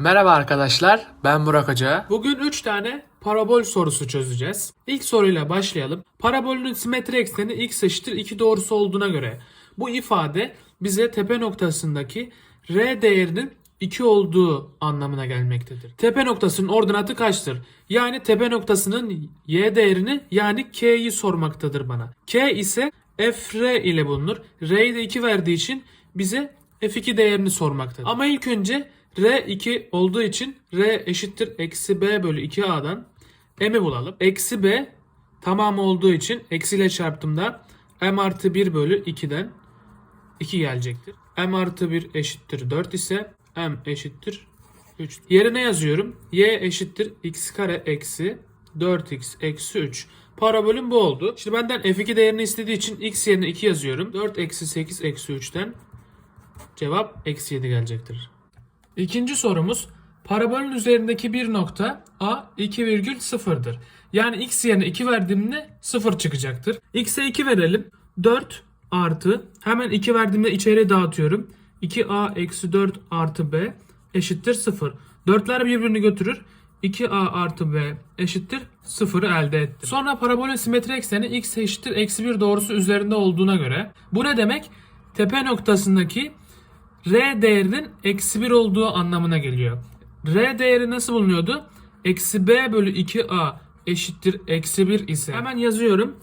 Merhaba arkadaşlar, ben Burak Hoca. Bugün 3 tane parabol sorusu çözeceğiz. İlk soruyla başlayalım. Parabolün simetri ekseni x eşittir 2 doğrusu olduğuna göre bu ifade bize tepe noktasındaki r değerinin 2 olduğu anlamına gelmektedir. Tepe noktasının ordinatı kaçtır? Yani tepe noktasının y değerini yani k'yi sormaktadır bana. K ise fr ile bulunur. R'yi de 2 verdiği için bize f2 değerini sormaktadır. Ama ilk önce R2 olduğu için R eşittir eksi B bölü 2A'dan M'i bulalım. Eksi B tamamı olduğu için eksiyle çarptığımda M artı 1 bölü 2'den 2 gelecektir. M artı 1 eşittir 4 ise M eşittir 3. Yerine yazıyorum. Y eşittir x kare eksi 4x eksi 3. Parabolün bu oldu. Şimdi benden f2 değerini istediği için x yerine 2 yazıyorum. 4 eksi 8 eksi 3'ten cevap eksi 7 gelecektir. İkinci sorumuz parabolün üzerindeki bir nokta A 2,0'dır. Yani x yerine 2 verdiğimde 0 çıkacaktır. X'e 2 verelim. 4 artı hemen 2 verdiğimde içeri dağıtıyorum. 2A eksi 4 artı B eşittir 0. 4'ler birbirini götürür. 2A artı B eşittir 0'ı elde ettim. Sonra parabolün simetri ekseni x eşittir eksi 1 doğrusu üzerinde olduğuna göre bu ne demek? Tepe noktasındaki R değerinin eksi 1 olduğu anlamına geliyor. R değeri nasıl bulunuyordu? Eksi B bölü 2A eşittir eksi 1 ise hemen yazıyorum.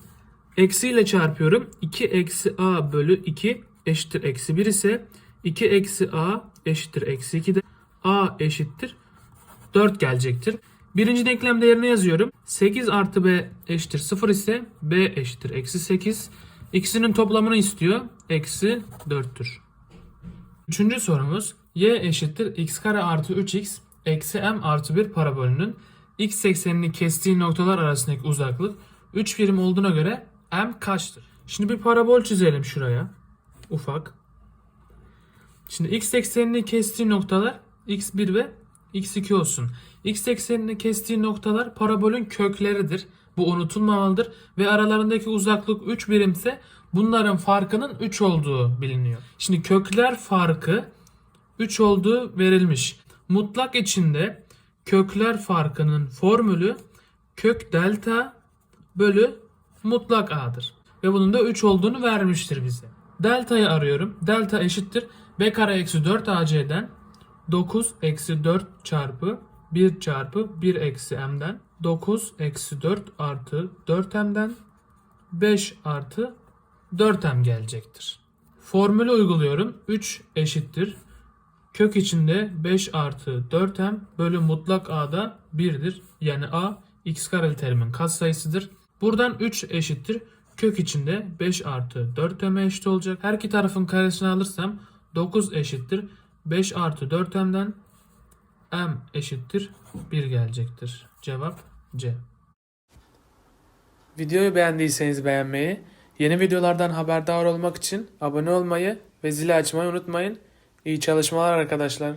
Eksi ile çarpıyorum. 2 eksi A bölü 2 eşittir eksi 1 ise 2 eksi A eşittir eksi 2 de A eşittir 4 gelecektir. Birinci denklem değerini yazıyorum. 8 artı B eşittir 0 ise B eşittir eksi 8. İkisinin toplamını istiyor. Eksi 4'tür. Üçüncü sorumuz y eşittir x kare artı 3x eksi m artı 1 parabolünün x eksenini kestiği noktalar arasındaki uzaklık 3 birim olduğuna göre m kaçtır? Şimdi bir parabol çizelim şuraya. Ufak. Şimdi x eksenini kestiği noktalar x1 ve x2 olsun. X eksenini kestiği noktalar parabolün kökleridir. Bu unutulmamalıdır ve aralarındaki uzaklık 3 birimse bunların farkının 3 olduğu biliniyor. Şimdi kökler farkı 3 olduğu verilmiş. Mutlak içinde kökler farkının formülü kök delta bölü mutlak a'dır. Ve bunun da 3 olduğunu vermiştir bize. Delta'yı arıyorum. Delta eşittir b kare eksi 4 ac'den 9 eksi 4 çarpı 1 çarpı 1 eksi m'den 9 eksi 4 artı 4m'den 5 artı 4m gelecektir. Formülü uyguluyorum. 3 eşittir. Kök içinde 5 artı 4m bölü mutlak a'da 1'dir. Yani a x kareli terimin katsayısıdır. Buradan 3 eşittir. Kök içinde 5 artı 4m eşit olacak. Her iki tarafın karesini alırsam 9 eşittir. 5 artı 4m'den m eşittir 1 gelecektir. Cevap C. Videoyu beğendiyseniz beğenmeyi, yeni videolardan haberdar olmak için abone olmayı ve zili açmayı unutmayın. İyi çalışmalar arkadaşlar.